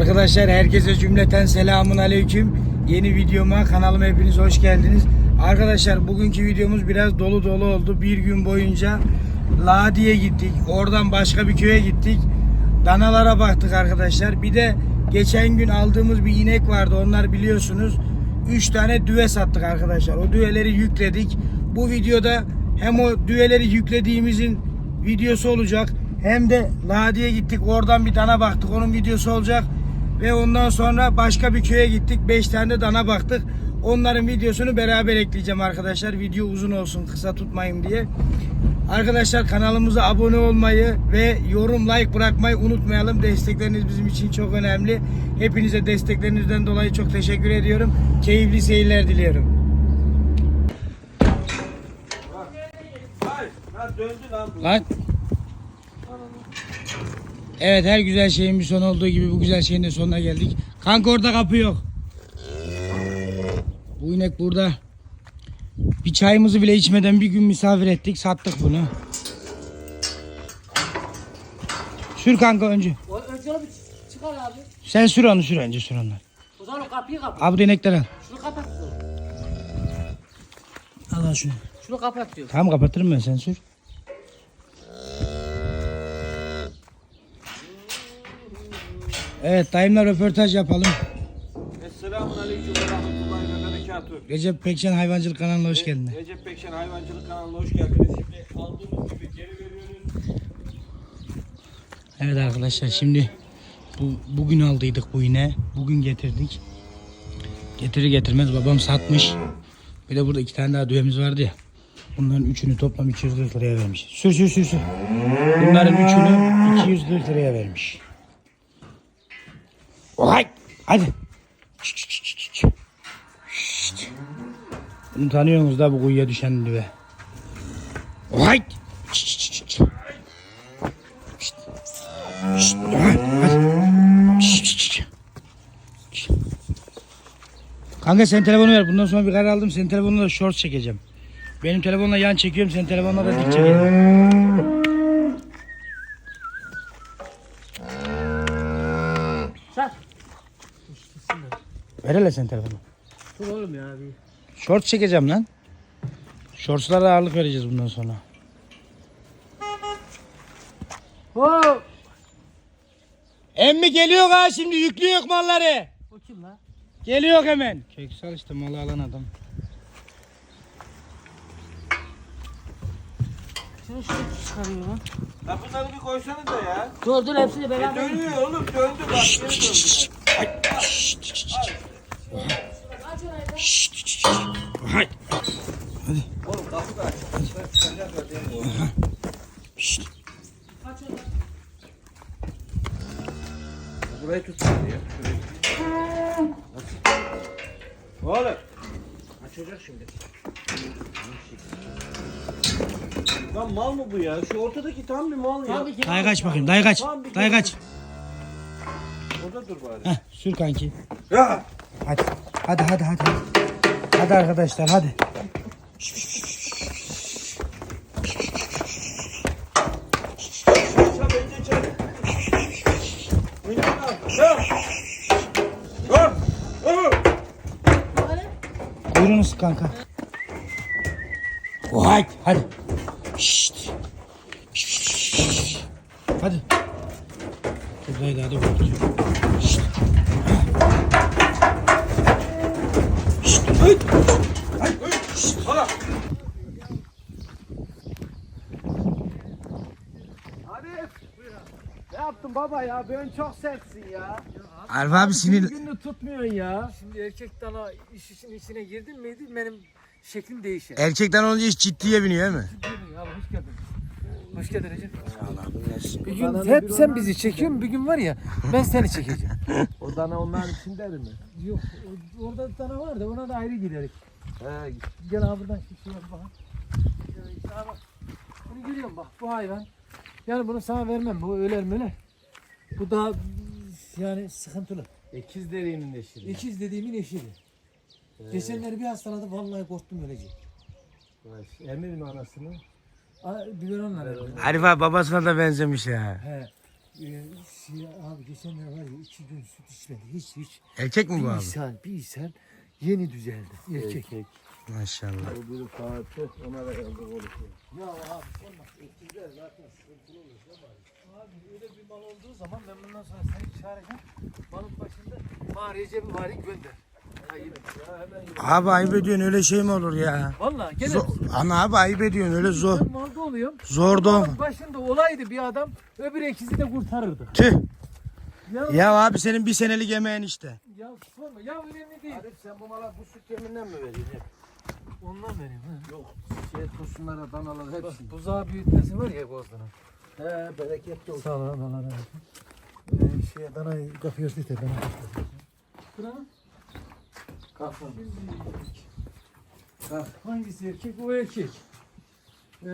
Arkadaşlar herkese cümleten selamun aleyküm. Yeni videoma kanalıma hepiniz hoş geldiniz. Arkadaşlar bugünkü videomuz biraz dolu dolu oldu. Bir gün boyunca Ladi'ye gittik. Oradan başka bir köye gittik. Danalara baktık arkadaşlar. Bir de geçen gün aldığımız bir inek vardı. Onlar biliyorsunuz. 3 tane düve sattık arkadaşlar. O düveleri yükledik. Bu videoda hem o düveleri yüklediğimizin videosu olacak. Hem de Ladi'ye gittik. Oradan bir dana baktık. Onun videosu olacak. Ve ondan sonra başka bir köye gittik. 5 tane dana baktık. Onların videosunu beraber ekleyeceğim arkadaşlar. Video uzun olsun, kısa tutmayayım diye. Arkadaşlar kanalımıza abone olmayı ve yorum like bırakmayı unutmayalım. Destekleriniz bizim için çok önemli. Hepinize desteklerinizden dolayı çok teşekkür ediyorum. Keyifli seyirler diliyorum. Ha döndü lan bu. Lan. Evet her güzel şeyin bir sonu olduğu gibi bu güzel şeyin de sonuna geldik. Kanka orada kapı yok. Bu inek burada. Bir çayımızı bile içmeden bir gün misafir ettik sattık bunu. Sür kanka önce. Önce onu bir çıkar abi. Sen sür onu sür önce sür onları. O zaman o kapıyı kapat. Abi de inekler al. Şunu kapat. Al al şunu. Şunu kapat diyor. Tamam kapatırım ben sen sür. Evet dayımla röportaj yapalım. Esselamun aleyküm ve rahmetullahi ve berekatuhu. Recep Pekşen Hayvancılık kanalına hoş geldin. Recep Pekşen Hayvancılık kanalına hoş geldiniz. Şimdi aldığımız gibi geri veriyoruz. Evet arkadaşlar şimdi bu bugün aldıydık bu iğne. Bugün getirdik. Getirir getirmez babam satmış. Bir de burada iki tane daha düğemiz vardı ya. Bunların üçünü toplam 240 liraya vermiş. Sür sür sür sür. Bunların üçünü 240 liraya vermiş. Ohay! Hadi. Şşt. Bunu tanıyorsunuz da bu kuyuya düşen düve. Şşt, şşt. Şşt. Kanka sen telefonu ver. Bundan sonra bir karar aldım. Senin telefonuna da short çekeceğim. Benim telefonla yan çekiyorum. Senin telefonla da dik çekeceğim. Ver sen telefonu. Dur oğlum ya abi. Short çekeceğim lan. Shortslara ağırlık vereceğiz bundan sonra. Oo. Emmi geliyor ha şimdi yüklüyor malları. O kim lan? Geliyor hemen. Köksal işte malı alan adam. Şunu şunu çıkarıyor lan. Ha bunları bir koysana da ya. Dur dur hepsini E beraber. dönüyor oğlum döndü bak geri döndü. Hay. Oğlum kapı aç. Çıkacaklar diye mi oldu? Burayı tut ya. Şurayı. Oğlum. Açacak şimdi. Lan mal mı bu ya? Şu ortadaki tam bir mal ya. Tam bir Dayı kaç bakayım. Dayı kaç. Dayı kaç. Orada dur bari. Heh, sür kanki. Ya. Hadi. Hadi hadi hadi. Hadi arkadaşlar hadi. Buyurunuz kanka. Vay hadi. Şşt. Hadi. Buradayı da hadi korkutuyor. Hala. Arif. Ne yaptın baba ya? Ben çok sertsin ya. Arif abi sinir. Gününü tutmuyorsun ya. Şimdi erkek dana iş işin içine girdin miydi benim şeklim değişir. Erkekten olunca iş ciddiye biniyor değil mi? Hoş geldin. Recep. Bir gün hep sen bizi çekiyorsun bir gün var ya ben seni çekeceğim. O dana onların içinde mi? Yok o- orada dana var da ona da ayrı giderik. He. Gel abi buradan şu şeye bak. Ya, ya bak. Bunu görüyorum bak bu hayvan. Yani bunu sana vermem bu öler mi öler. Bu daha yani sıkıntılı. Ekiz deriğinin eşi. İkiz dediğimin eşiydi. Geçenleri bir hastaladı vallahi korktum ölecek. Emir mi anasını? Aa, Biberonla verdi. Arif abi babasına da benzemiş ya. He. Ee, şey, abi geçenler var ya iki gün süt içmedi. Hiç hiç. Erkek mi Bir bu abi? ishal, bir ishal yeni düzeldi. Erkek. Maşallah. Bu biri Fatih ona da yazık olur. Ya abi sorma. Öküzler zaten sıkıntılı olur. Abi öyle bir mal olduğu zaman ben bundan sonra seni çağıracağım. Malın başında mağaraya cebi var gönder. Ya. Ya. Abi ayıp ediyorsun öyle şey mi olur ya? Valla gene Zo- Ana abi ayıp ediyorsun öyle zor. malda oluyorum. Zor da Malın başında olaydı bir adam öbür ikizi de kurtarırdı. Tüh. Ya, ya. Ya abi senin bir senelik emeğin işte. sorma ya önemli değil. Arif sen bu mala bu süt yeminden mi veriyorsun hep? Ondan vereyim ha. Yok şey tosunlara danalar hepsi. Buzağı büyütmesi var ya bozduğunu. He bereketli olsun. Sağ ol Allah razı olsun. Ee, şeye danayı kapıyoruz diye dana kapıyoruz. Kalk. Hangisi erkek? O erkek. Ee,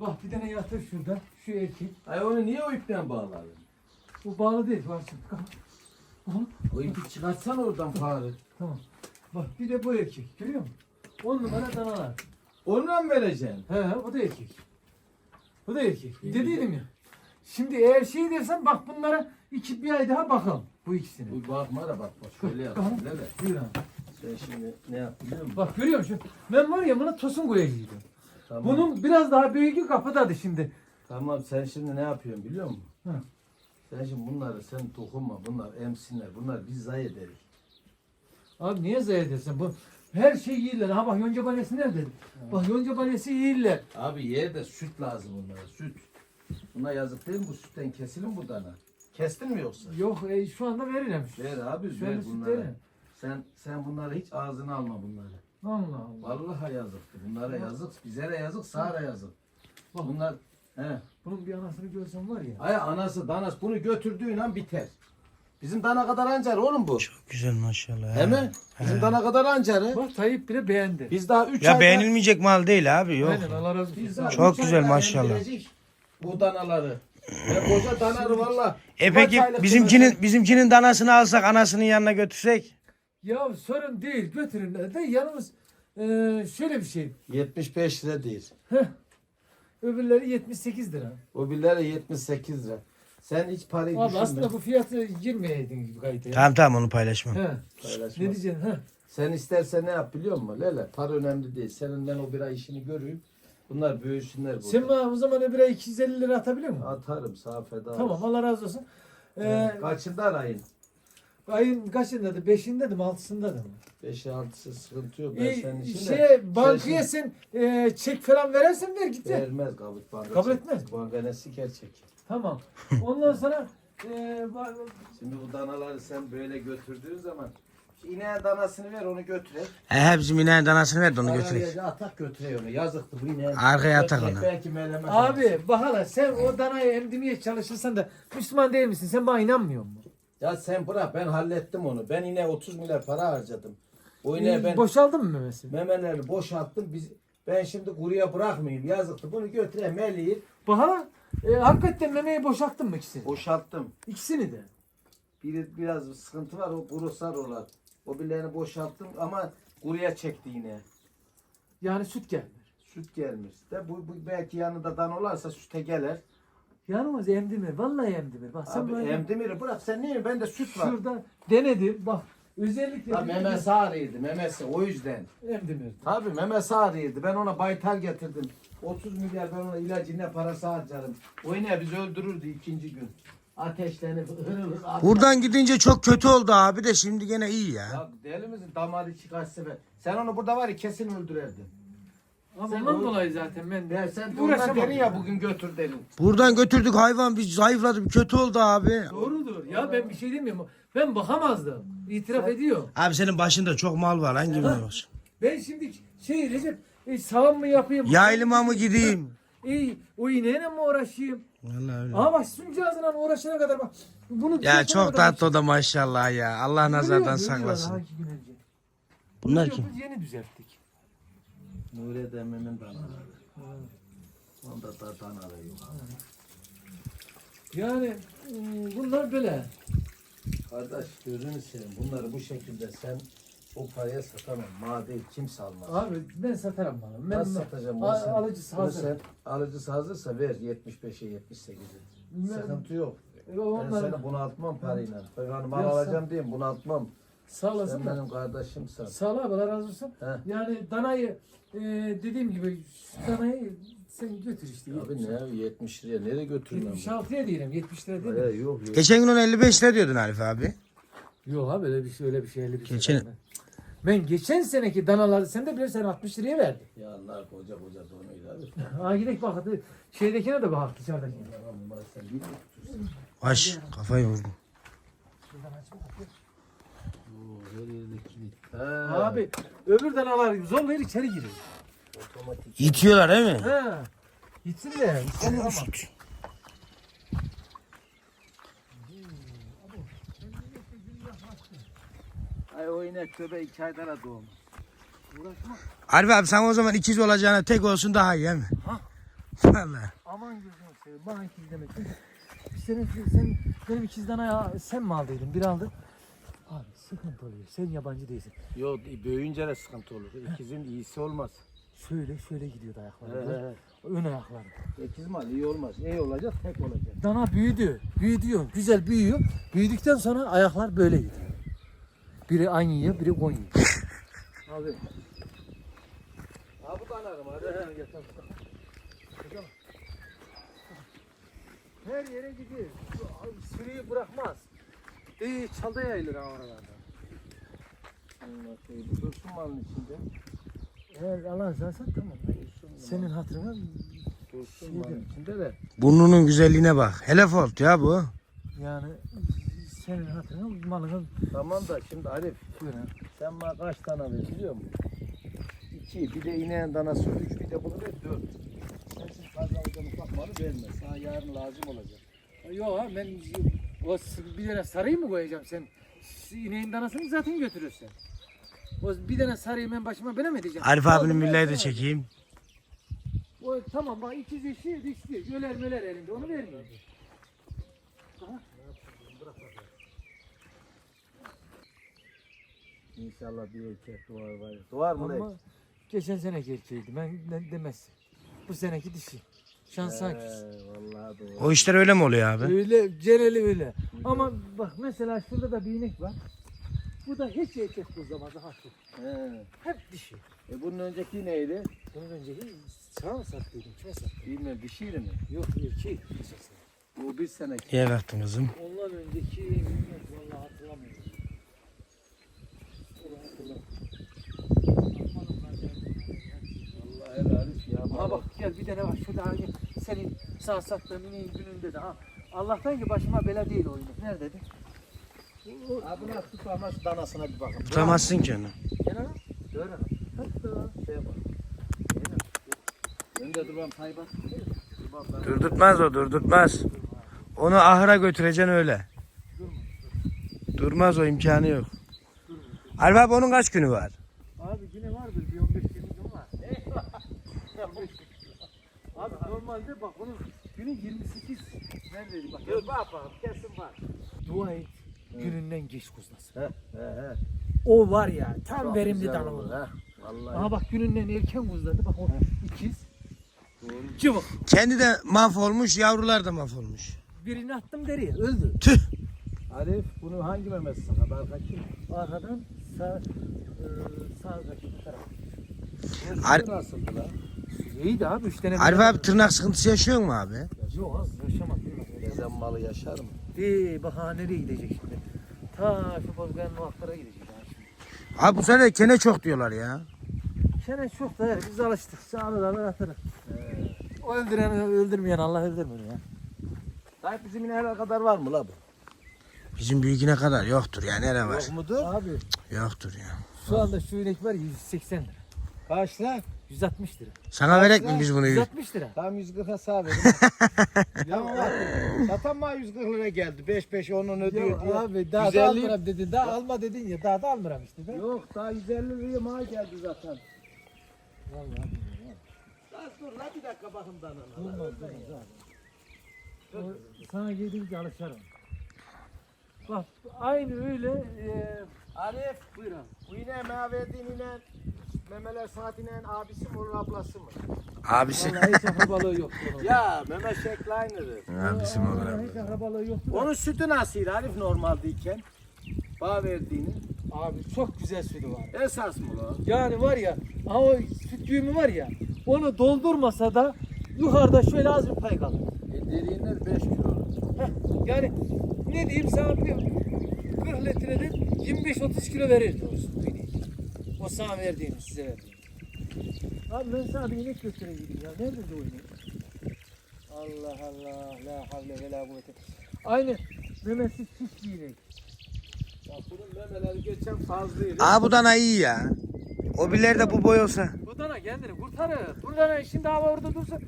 bak bir tane yatır şurada. Şu erkek. Ay onu niye o ipten bağladın? Bu bağlı değil. Var şimdi. Kalk. Aha, O ipi çıkartsan oradan fare. Tamam. Bak bir de bu erkek. Görüyor musun? On numara danalar. Onunla mı vereceksin? He he bu da erkek. Bu da erkek. İyi, Dediydim ya. Şimdi eğer şey dersen bak bunlara iki bir ay daha bakalım. Bu ikisini. Bu bakma da bak bak şöyle yap. De. Buyur abi. Sen şimdi ne yap biliyor musun? Bak görüyor musun? Ben var ya buna tosun koyacaktım. Tamam. Bunun biraz daha büyüğü kapıdadı şimdi. Tamam sen şimdi ne yapıyorsun biliyor musun? Hı. Sen şimdi bunları sen dokunma. Bunlar emsinler. Bunlar biz zayi ederiz. Abi niye zayi edersin? Bu her şey yiyirler. Ha bak yonca balesi nerede? Bak yonca balesi yiyirler. Abi ye de süt lazım onlara süt. Buna yazık değil mi bu sütten kesilin bu dana? Kestin mi yoksa? Yok e, şu anda veririm. Ver abi ver süt bunlara. verin. Sen sen bunları hiç ağzına alma bunları. Allah Allah. Vallahi yazıktı. Bunlara yazık, bize de yazık, sana da yazık. Bak. Bunlar he. Bunun bir anasını görsem var ya. Ay anası danas bunu götürdüğün an biter. Bizim dana kadar ancar oğlum bu. Güzel maşallah. He mi? Bizim dana kadar ancarı. Bak Tayyip bile beğendi. Biz daha 3 Ya beğenilmeyecek mal değil abi yok. Aynen Allah razı Biz olsun. daha Çok üç güzel ayda maşallah. Bu danaları. Ya koca danarı valla. E kaç peki aylık bizimkinin bizimkinin danasını alsak anasının yanına götürsek? Ya sorun değil götürün. De yalnız e, şöyle bir şey. 75 lira değil. Heh. Öbürleri 78 lira. O birileri 78 lira. Sen hiç parayı Abi düşünme. aslında bu fiyatı girmeyeydin gibi kayıta. Tamam tamam onu paylaşmam. He. Paylaşma. Ne diyeceksin? He. Sen istersen ne yap biliyor musun Lele? Para önemli değil. Senin ben o bir ay işini göreyim. Bunlar büyüsünler burada. Sen bana o zaman öbür ay 250 lira atabiliyor musun? Atarım sağ feda. Tamam olsun. Allah razı olsun. Ee, He, Kaçında arayın? Ayın kaçındadır? Beşindedir mi? Altısındadır mı? 5'i 6'sı sıkıntı yok. Ben senin için şey, de. bankaya Sen sen e, çek falan verersen ver git. ver. Vermez kabul banka. Kabul çek. etmez. Banka ne siker çek. Tamam. Ondan sonra e, ba- Şimdi bu danaları sen böyle götürdüğün zaman şu ineğin danasını ver onu götüre. He bizim ineğin danasını ver de onu götürek. Araya atak götüre onu. Yazıktı bu ineğin. Arkaya atak Belki- onu. Belki meleme. Abi bak hala sen o danayı emdirmeye çalışırsan da Müslüman değil misin? Sen bana inanmıyor musun? Ya sen bırak ben hallettim onu. Ben ineğe 30 milyar para harcadım. O Ee, ben Boşaldın mı memesi? memeleri boşalttım. Biz ben şimdi kuruya bırakmayayım. Yazıktı. Bunu götüre meleği Bak hala e, hakikaten memeyi boşalttın mı ikisini? boşalttım. İkisini de. Bir, biraz sıkıntı var o kurusar olar. O birilerini boşalttım ama kuruya çekti yine. Yani süt gelmiyor. Süt gelmiş. De bu, bu belki yanında dan olarsa süte gelir. Yalnız emdimir. Vallahi emdimir. Bak sen Abi böyle emdimiri bırak sen niye? Ben de süt var. şurada denedim. Bak özellikle Ha, memesi ağrıydı memesi o yüzden. emdimir. Tabii memesi ağrıydı. Ben ona baytar getirdim. 30 milyar ben ona ilacı ne parası harcarım. O yine bizi öldürürdü ikinci gün. Ateşlenip hırıl hırıl. Buradan gidince çok kötü oldu abi de şimdi gene iyi ya. Ya deli misin? Damarı çıkarsa be. Sen onu burada var ya kesin öldürerdin. Ondan o- dolayı zaten ben Ya sen de uğraşamam. ondan dedin ya bugün götür dedin. Buradan götürdük hayvan bir zayıfladı bir kötü oldu abi. Doğrudur. Ya ben bir şey demiyorum. Ben bakamazdım. İtiraf ediyor. Abi senin başında çok mal var hangi birini olsun? Ben şimdi şey Recep e, sağım mı yapayım? Yaylıma mı gideyim? E, o ineğine mi uğraşayım? Vallahi öyle. Ama bak suncağızla uğraşana kadar bak. Bunu Ya çok tatlı o da maşallah ya. Allah nazardan saklasın. Bunlar kim? Yeni düzelttik. Nuri dememin danaları. Onda da danaları yok. Yani e, bunlar böyle. Kardeş gözünü seveyim. Bunları bu şekilde sen o paraya satamam. Madem kimse almaz. Abi ben satarım bana. Ben, Nasıl satacağım? A- Bunu sen- alıcısı bunu hazır. sen alıcısı hazırsa ver 75'e 78'e. Ben- Sıkıntı yok. E, Ben onları seni bunaltmam parayla. Ben hani mal alacağım diyeyim bunaltmam. Sağ olasın Sen da. benim kardeşimsin. Sağ ol abi Allah razı olsun. He. Yani danayı e, dediğim gibi şu danayı sen götür işte. Abi ne 70 liraya nereye götürüyorum? 76'ya diyelim 70 lira değil mi? He, yok yok. Geçen gün ona 55 lira diyordun Arif abi. Yok abi öyle bir şey öyle bir şey öyle bir şey. Geçen- vermem. Ben geçen seneki danaları sen de bilirsen 60 liraya verdim. Ya Allah koca koca donuyla abi. Ha gidelim bak hadi şeydekine de bak dışarıdaki. Tamam bunlar sen kafayı vurdum. Her yerde. He. Abi öbür danalar zorlayır içeri giriyor. Otomatik. İtiyorlar değil mi? Ha. Gitsin de. Gitsin ama. Ay o inek köbe iki ayda doğmuş. Uğraşma. Arif abi sen o zaman ikiz olacağına tek olsun daha iyi mi? Ha. Vallahi. Aman gözünü seveyim. Bana ikiz demek. Senin, sen benim ikiz danaya sen mi aldıydın? Bir aldın. Sıkıntı oluyor. Sen yabancı değilsin. Yok büyüyünce de sıkıntı olur. İkizin iyisi olmaz. Şöyle şöyle gidiyordu ayakları. He, Ön ayakları. İkiz mal iyi olmaz. İyi olacak tek olacak. Dana büyüdü. Büyüdüyor. Güzel büyüyor. Büyüdükten sonra ayaklar böyle gidiyor. Biri an yiyor, biri on yiyor. Abi. Abi kanarım hadi. Her yere gidiyor. Sürüyü bırakmaz. İyi çalda yayılır ha oralarda. Şey, bu dursun malın içinde. Eğer alan sensen tamam. Senin hatırına Dursun malın de- içinde de. Burnunun güzelliğine bak. Helefort ya bu. yani senin hatırına malını Tamam da şimdi Arif buyur sen bana kaç tane ver biliyor musun? İki bir de ineğin danası üç bir de bunu ver dört. Sensiz fazla alacağım ufak malı verme. Sana yarın lazım olacak. Yok ha ben o bir tane sarıyı mı koyacağım sen? İneğin danasını zaten götürürsün. O bir tane sarıyı ben başıma böyle mi edeceğim? Arif abinin villayı da çekeyim. O tamam bak ikiz eşi dişli. Öler möler elinde onu vermiyor. İnşallah bir erkek doğar var. Doğar mı Ama geçen seneki erkeğiydi ben, ben demezsin. Bu seneki dişi. Şansa. He, vallahi doğru. O işler öyle mi oluyor abi? Öyle geneli öyle. Ama bak mesela şurada da bir inek var. Bu da hiç erkek kuzlamaz ha şu. He. Hep dişi. E bunun önceki neydi? Bunun önceki sana mı sattıydım? Kime sattım? Bilmem dişiydi mi? Yok erkek. esasında. Bu bir seneki. İyi baktın kızım. Ondan önceki bilmiyorum, vallahi hatırlamıyorum. Vallahi hatırlamıyorum. Allah helal olsun ya. Ha bak gel bir tane bak şurada hani senin sağ sattığın gününde de ha. Allah'tan ki başıma bela değil o inek. Neredeydi? Abi bunu tut ama şu danasına bir bakın. Tutamazsın ki onu. Gel ana. Bak. Önde dur ben tay bak. Dur bak ben. Durdurtmaz o durdurtmaz. Onu ahıra götüreceksin öyle. Durmaz o imkanı yok. Arif abi onun kaç günü var? Abi yine vardır bir 15 20 gün var. Abi normalde bak onun günü 28. Neredeydi bak. Dur bak bak kesin var. Dua et. Gününden geç kuzlasın. He he he. O var ya tam Çok verimli güzel dana olur, he. Vallahi. Aha bak gününden erken kuzladı bak o ikiz. Doğru. Cıvık. Kendi de mahvolmuş, yavrular da mahvolmuş. Birini attım deriye öldü. Tüh. Arif bunu hangi memesi sana? Ben kaçayım. Arkadan sağ e, sağ kaçtı taraf. Ar- Bu nasıldı lan? İyiydi abi üç tane. Arif abi tırnak sıkıntısı yaşıyor mu abi? Yok abi yaşamadı. Gezen malı yaşar mı? Bir bak nereye gidecek şimdi? Ta şu bozganın o aklara gidecek ha şimdi. Abi bu sene kene çok diyorlar ya. Sene çok da biz alıştık. Sağlı da atarız. O öldüren öldürmeyen Allah öldürmüyor ya. Tayyip bizim ineğler kadar var mı la bu? Bizim büyüküne kadar yoktur ya nere var? Yok mudur? Abi Yoktur ya. şu anda şu inek var ya 180 lira. Kaç lan? 160 lira. Sana verek mi biz bunu? 160 lira. Tam 140 hesap edin. tamam abi. Satan bana 140 lira geldi. 5 5 onun ödüyor diye. abi daha da 150 almıram dedin. Daha alma dedin ya. Daha da almıram işte. De. Yok daha 150 liraya mal geldi zaten. Vallahi. Lan dur lan bir dakika bakın olmaz abi. O, sana giydiğince alışarım. Bak aynı öyle. E, Arif buyur abi. bu ineğe bana verdiğin Memeler saatinin abisi mi olur ablası mı? Abisi. Vallahi hiç akrabalığı yok. bunun. Ya Mehmet Şekliner'ı. Abisi mi olur Vallahi hiç akrabalığı yok. Onun sütü nasıl Arif normaldeyken? Bağ verdiğini. Abi çok güzel sütü var. Esas mı lan? Yani var ya, ha o süt düğümü var ya, onu doldurmasa da yukarıda şöyle az bir pay kalır. E dediğinde 5 kilo. Heh, yani ne diyeyim sana bir 40 litreden 25-30 kilo verirdi o sana verdiğini, size verdiğini. Abi ben sana bir inek götüreyim ya. Nerede o inek? Allah Allah, la havle ve la kuvvete. Aynı memesiz şiş bir inek. Bak bunun memeleri geçen fazlaydı. Aa bu dana iyi ya. O bilir de bu boy olsa. Bu dana kendini kurtarır. Bu dana şimdi hava orada dursa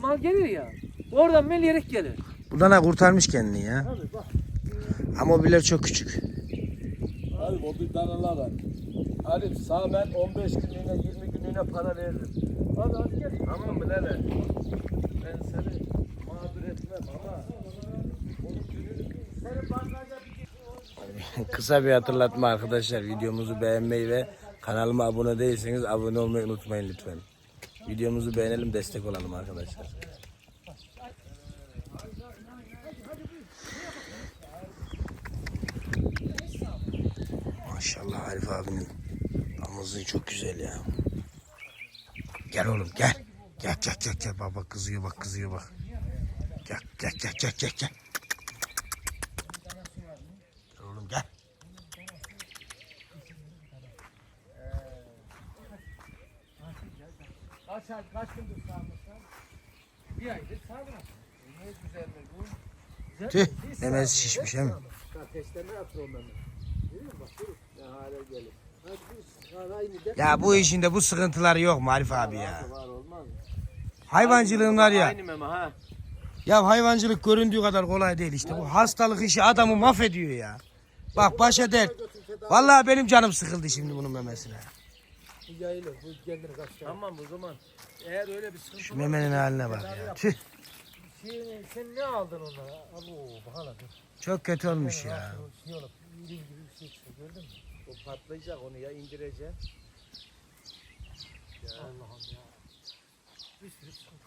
mal gelir ya. Oradan meleyerek gelir. Bu dana kurtarmış kendini ya. Tabii bak. Ama o bilir çok küçük. Arif o bir danalar var. Arif sağ ben 15 günlüğüne 20 günlüğüne para veririm. Hadi hadi gel. Tamam mı Lele? Ben seni mağdur etmem ama Kısa bir hatırlatma arkadaşlar. Videomuzu beğenmeyi ve kanalıma abone değilseniz abone olmayı unutmayın lütfen. Videomuzu beğenelim destek olalım arkadaşlar. Maşallah Arif abinin damızlığı çok güzel ya. Gel oğlum gel. Gel gel gel gel bak kızıyor bak kızıyor bak. Gel gel gel gel gel gel. Oğlum gel. Kaç ay, kaç gündür sağmışlar? Bir aydır sağdılar. ne bu. Güzel Tüh mi? Memesi sağ- şişmiş hiç he mi? sağ- Ateşleme yaptır o meme. Görüyor musun bak. Ne hale gelir. Ya bu işinde bu sıkıntılar yok mu Arif abi ya? Hayvancılığın var ya. Ya hayvancılık göründüğü kadar kolay değil işte. Bu hastalık işi adamı mahvediyor ya. Bak başa dert. Vallahi benim canım sıkıldı şimdi bunun memesine. Bu yayılır. Bu kendini kaçacak. Tamam o zaman. Eğer öyle bir sıkıntı Şu memenin haline bak ya. Tüh. Şey, sen ne aldın onlara? Abo bakalım. Çok kötü olmuş ya. Şey olup, gibi bir şey çıkıyor gördün mü? O patlayacak onu ya indireceksin. Allah'ım ya. Bir sürü sıkıntı.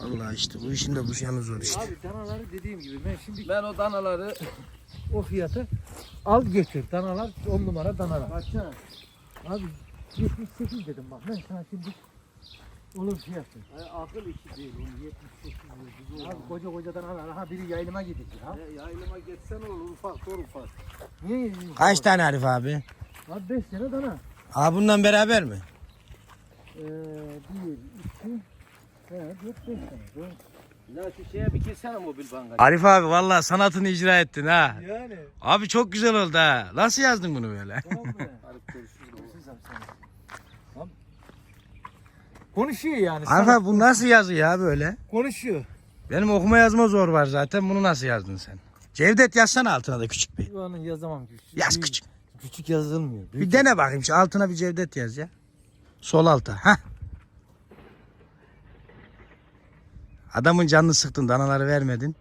Allah işte bu işin de bu yanı zor işte. Abi danaları dediğim gibi ben şimdi Ben o danaları o fiyatı al getir. Danalar 10 numara danalar. kaça? Abi 78 dedim bak ben sana şimdi olur fiyatı. Ay, akıl işi değil onu 78 lira. Abi koca koca danalar ha biri yayılıma gidecek ha. Ya, yaylıma geçsen olur ufak dur ufak. Niye yayılıma? Kaç tane Arif abi? Abi 5 tane dana. Aa bundan beraber mi? Ee, 1, 2, evet 4, 5 tane. Ya şu şeye bir girsene mobil bankaya. Arif abi vallahi sanatını icra ettin ha. Yani. Abi çok güzel oldu ha. Nasıl yazdın bunu böyle? Tamam mı? Arif görüşürüz. Görüşürüz abi sana. Konuşuyor yani. Abi bu nasıl yazı ya böyle? Konuşuyor. Benim okuma yazma zor var zaten. Bunu nasıl yazdın sen? Cevdet yazsana altına da küçük bir. An yazamam. Küçük, Yaz büyük- küçük. Küçük yazılmıyor. Bir dene bakayım şu altına bir Cevdet yaz ya. Sol alta. Hah. Adamın canını sıktın, danaları vermedin.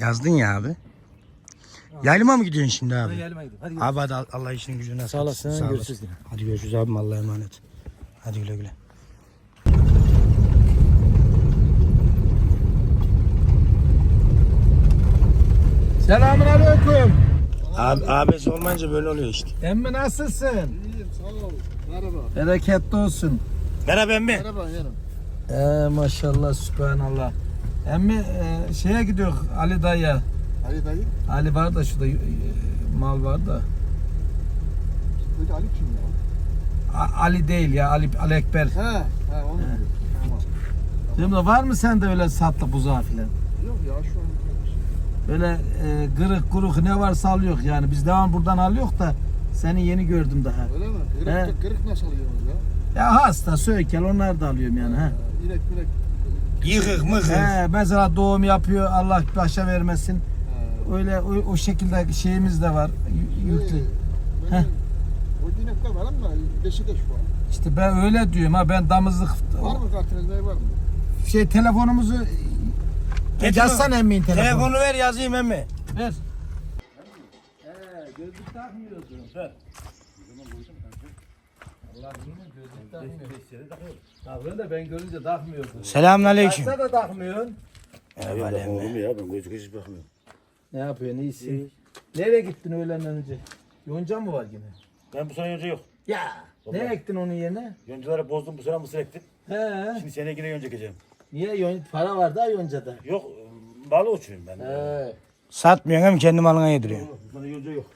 Yazdın ya abi. Yaylıma mı gidiyorsun şimdi abi? gelme gidin. Hadi Abi hadi Allah işin gücüne Sağ olasın. Görüşürüz. Hadi görüşürüz abim Allah'a emanet. Hadi güle güle. Selamun aleyküm. Abi, abisi olmayınca böyle oluyor işte. Emmi nasılsın? İyiyim sağ ol. Merhaba. Bereketli olsun. Merhaba emmi. Merhaba yerim. Ee, maşallah sübhanallah. Emmi e, şeye gidiyor Ali dayıya. Ali dayı. Ali var da şurada e, mal var da. Öyle Ali kim ya? A- Ali değil ya Ali, Ali Ekber. He. He onu biliyorum. Tamam. Şimdi var mı sende öyle satlı buzağı filan? Yok ya şu an bir şey. Böyle e, kırık kuruk ne varsa alıyor yani. Biz devam buradan alıyor da seni yeni gördüm daha. Öyle mi? He. Kırık, kırık nasıl alıyorsunuz ya? Ya hasta, sökel onlar da alıyorum yani. He. Ee, İnek minek. Yıkık mıkık. He, mesela doğum yapıyor Allah başa vermesin. He. Öyle o, o şekilde şeyimiz de var y- yüklü. Ee, Heh. O inekler var ama beşi de şu an. İşte ben öyle diyorum ha ben damızlık Var mı kartınız ne var mı? şey telefonumuzu Getir Yazsana emmiğin telefonu. Telefonu ver yazayım emmi. Ver. He, gözlük takmıyordun. Ver. Allah bilmiyor gözlük takmıyor. Takıyorsun da ben görünce takmıyordum. Selamünaleyküm. Taksa da takmıyorsun. Eyvallah emmi. Oğlum ya ben gözü hiç bakmıyorum. Ne yapıyorsun iyisin? Nereye gittin öğlenden önce? Yonca mı var yine? Ben bu sene yonca yok. Ya. Ne ektin onun yerine? Yoncaları bozdum bu sene mısır ektim. He. Şimdi seneye yine yonca ekeceğim. Niye yon para var da yoncada? Yok balı uçuyum ben. He. Satmıyorsun hem kendi malına yediriyorsun. Bu sene yonca yok.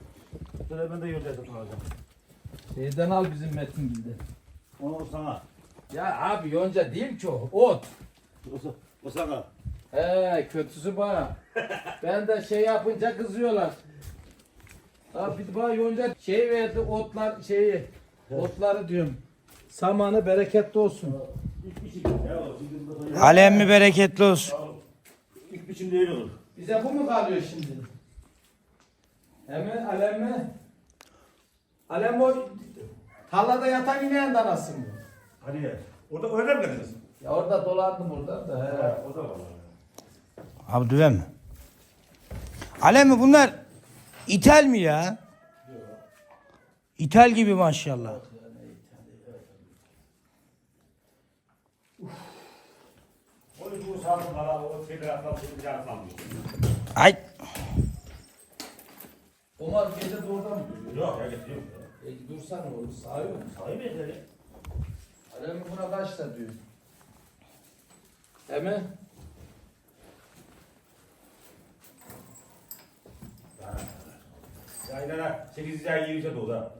Bu sene ben de yonca ektim alacağım. Şeyden al bizim Metin Gil'de. Onu sana. Ya abi yonca değil ki o. Ot. O, sa- o sana. He kötüsü bana. ben de şey yapınca kızıyorlar. Abi bir bana yonca şey verdi otlar şeyi. Otları diyorum. Samanı bereketli olsun. Sene Alem mi bereketli olsun. ilk biçim değil olur. Bize bu mu kalıyor şimdi? Hemen alem mi? Alem o tarlada yatan ineğin danası mı? Hadi ya. Orada öyle mi geldiniz? Ya orada dolandım oradan da. He. O da var. Abi düven mi? Alem mi bunlar ithal mi ya? İthal gibi maşallah. Bu bana o şeyler bir. Ay Omar gece de orada mı duruyor? Yok ya getiriyorum. E, dursana oğlum sağıyor mu? Sahi mi yeter ya? Alem buna da diyor. Hemen. Ya inana 8 ay 20 doğdu ha.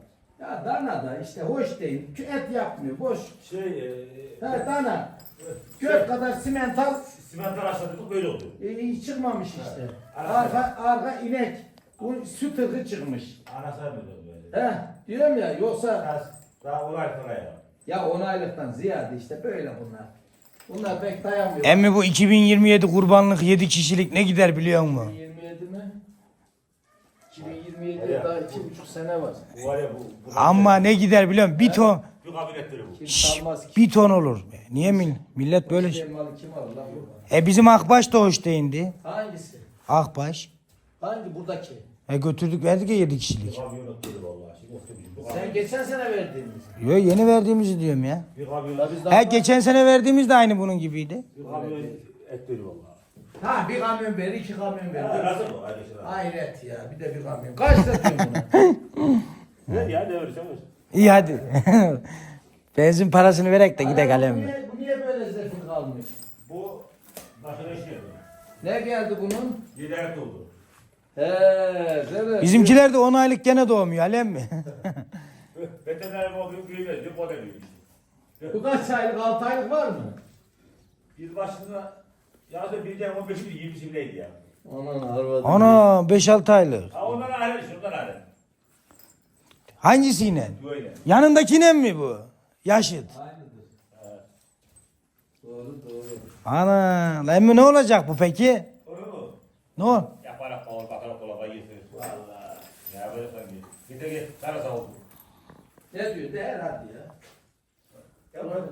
Ya dana da işte hoş değil. Et yapmıyor boş. Şey, e, Ha dana. Gök kadar simental simental aşağıda böyle oldu. e, çıkmamış işte. Arka, arka inek. Bu süt ırkı çıkmış. Anasını mı böyle? He diyorum ya yoksa Daha, daha olay sonra ya. Ya 10 aylıktan ziyade işte böyle bunlar. Bunlar pek dayanmıyor. emmi bu 2027 kurbanlık 7 kişilik ne gider biliyor musun? 2027 mi? 2027 Evet. daha 2,5 sene var. Bu var ya bu. bu Ama ne gider biliyor musun? Bir ton, Bu kabinetleri bu. Kim şş, salmaz ki? bir ton olur. Niye mi? Millet böyle... Şey malı kim alır lan bu? E bizim Akbaş da hoş değindi. Hangisi? Akbaş. Hangi buradaki? E götürdük verdik ya 7 kişilik. Sen geçen sene verdiğimiz. Yo yeni verdiğimizi diyorum ya. Bir He geçen sene verdiğimiz de aynı bunun gibiydi. Bir kamyonet et veriyor vallahi. Ha bir kamyon ver, iki kamyon bu? Aynı şey. Hayret ya bir de bir kamyon. Kaç lira diyorsun buna? Ne ya ne verirsen ver. İyi hadi. Benzin parasını verek de gidek alem niye, bu niye böyle zefil kalmış? Bu başına geldi. Ne geldi bunun? Ayak oldu. He, evet. Bizimkiler de 10 aylık gene doğmuyor alem mi? Veteriner mi oluyor? Büyüyor. Bir o da büyüyor. Bu kaç aylık, 6 aylık var mı? Bir başında yazda bir tane 15 bin 20 bin neydi ya? Aman arvadım. Ana 5-6 aylık. Ha ondan ayrı ondan ayrı. Hangisiyle? Böyle. Yanındakine mi bu? Yaşıt. Aynıdır. Doğru doğru. Ana emmi ne olacak bu peki? Onu mu? Ne ol? Gel. Karasa oldu. Ne diyor? De herhalde ya. Ya ben,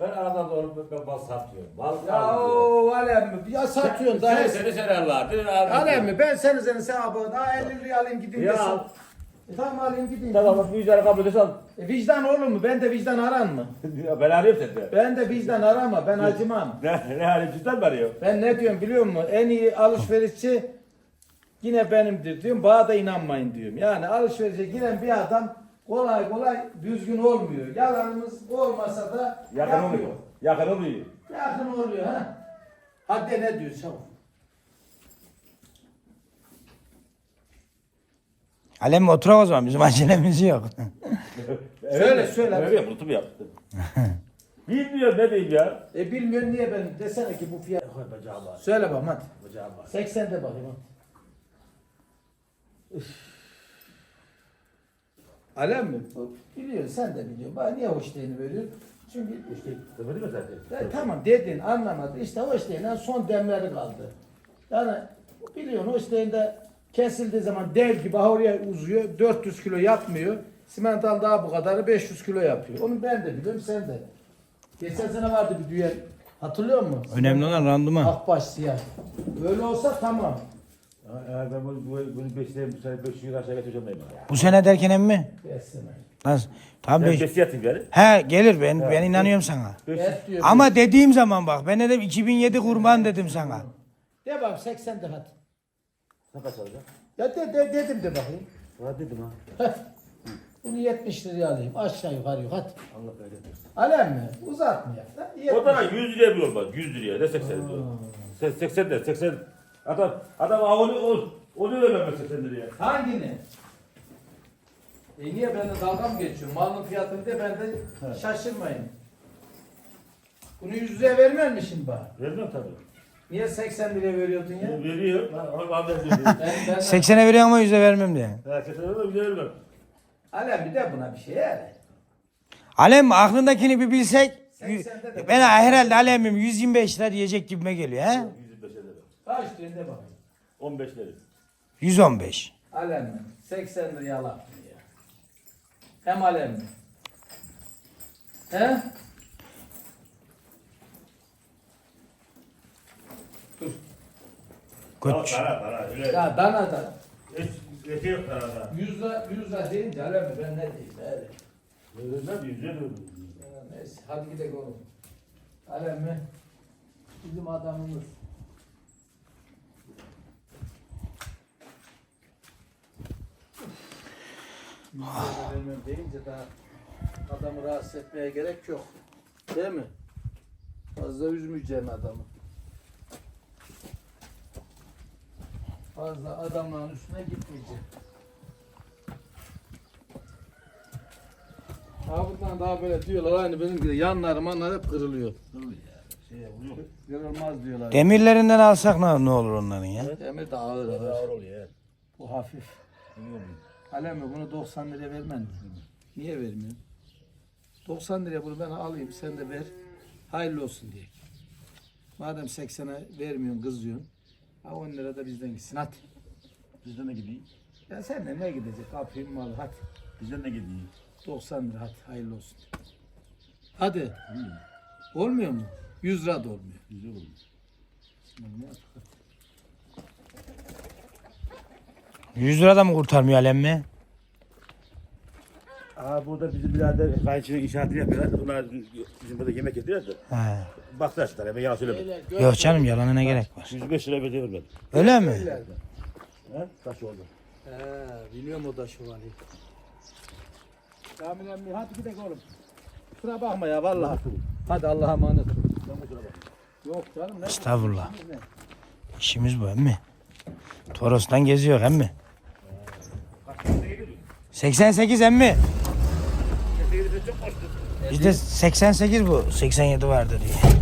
ben aradan doğru ben bal satıyorum. Bal Ya o alem mi? Ya satıyorsun daha. Seni seni abi. Alem mi? Ben seni seni sen abi. Daha 50 liraya alayım gideyim Ya. desin. E, tamam alayım gideyim. Tamam bak yüzleri kabul edersen. E, vicdan olur mu? Ben de vicdan aran mı? ben arıyorum seni de. Ben de vicdan arama. Ben acımam. Ne, ne arayayım sizden mi arıyor? Ben ne diyorum biliyor musun? En iyi alışverişçi yine benimdir diyorum. Bana da inanmayın diyorum. Yani alışverişe giren bir adam kolay kolay düzgün olmuyor. Yalanımız olmasa da Yakın yapıyor. oluyor. Yakın oluyor. Yakın oluyor ha. Hadi ne diyorsun çabuk. Alem oturak o zaman bizim acelemiz yok. Söyle, söyle. Öyle ya unutum yaptım. Bilmiyorum ne diyeyim ya. E bilmiyorum niye benim. Desene ki bu fiyat. Koy bacağı var. Söyle bakalım hadi. Bacağı var. 80 de bakayım hadi. Alem mi? Biliyorsun sen de biliyorsun. Bana niye hoş değini veriyorsun? Çünkü İşte demedi mi zaten? Ya tamam dedin anlamadı. İşte Holstein'in son demleri kaldı. Yani biliyorsun Holstein'de kesildiği zaman dev gibi oraya uzuyor. 400 kilo yapmıyor. Simental daha bu kadarı 500 kilo yapıyor. Onu ben de biliyorum sen de. Geçen sene vardı bir düğün Hatırlıyor musun? Önemli olan randıman. Akbaş siyah. Öyle olsa tamam. Eğer ben bunu, bunu, besleyeyim, bu sene 500 lira aşağı getireceğim dayım. Bu sene derken emmi? Besene. Nasıl? Tam Ben beş. besi yatayım gari. He gelir ben ben inanıyorum sana. Et diyor. Ama dediğim zaman bak ben dedim 2007 kurban dedim sana. De bak 80 de hadi. Ne kaç alacak? Ya de, de, dedim de bakayım. Var dedim ha. Bunu 70 liraya alayım. Aşağı yukarı yok hadi. Allah bereket versin. Alem mi? Uzatma ya. O 70. da 100 liraya bir olmaz. 100 liraya ne 80 liraya. Sen 80 de 80. Adam adam onu o o diyor da ben 80 liraya. Hangini? E niye ben de dalga mı geçiyorum? Malın fiyatını de ben de şaşırmayın. Bunu 100 liraya vermiyor musun şimdi bana? Vermem tabii. Niye 80 liraya veriyordun ya? Bu veriyor. Ben onu ben veriyorum. Ben, ben 80'e veriyor ama 100'e vermem diye. Ha 80 liraya da bir vermem. Alem bir de buna bir şey yani. Alem aklındakini bir bilsek. 80'de de- Ben herhalde Alem'im 125 lira diyecek gibime geliyor he? 125 lira. Kaç diyorsun de bakayım. 15 lira. 115. Alem mi? 80 liraya laf mı ya? Hem alem mi? He? Dur. Koç. Para para. Öyle. Ya dana da Hiç eti yok parada. 100 lira, 100 lira deyince alem mi? Ben ne diyeyim? Hadi. Vermem 100 lira. Neyse hadi gidelim oğlum. Alem mi? Bizim adamımız. Vermem deyince daha adamı rahatsız etmeye gerek yok. Değil mi? Fazla üzmeyeceksin adamı. Fazla adamların üstüne gitmeyeceksin. Ha bundan daha böyle diyorlar aynı benim gibi yanları manlar hep kırılıyor. Şey vuruyor. Kırılmaz diyorlar. Demirlerinden alsak ne, ne olur onların ya? Demir de ağır ağır. Ağır oluyor. Bu hafif. Alem mi bunu 90 liraya vermen? Niye vermiyorsun? 90 liraya bunu ben alayım sen de ver. Hayırlı olsun diye. Madem 80'e vermiyorsun kızıyorsun. Ha 10 lira da bizden gitsin hadi. Bizden ne gidiyor? Ya sen de ne gidecek kapayım malı hadi. Bizden ne gidiyor? 90 lira hadi hayırlı olsun. Hadi. Olmuyor mu? 100 lira da olmuyor. Güzel olur. Ne yapalım? 100 lira da mı kurtarmıyor Alem mi? Aa burada bizim birader kayınçının inşaatını yapıyorlar. Bunlar bizim burada yemek yediler de. He. Baktılar hemen yalan söyleme. Beyler, gör- Yok canım yalanına ne gerek var. 105 lira bedel vermedim. Öyle mi? He? Taş oldu. He, biliyorum o da şu var. Kamil emmi hadi gidelim oğlum. Kusura bakma ya vallahi. Hadi Allah'a emanet ol. Yok canım ne? Estağfurullah. İşimiz bu emmi. Toros'tan geziyor emmi. 88 emmi. Bizde 88 bu. 87 vardı diye.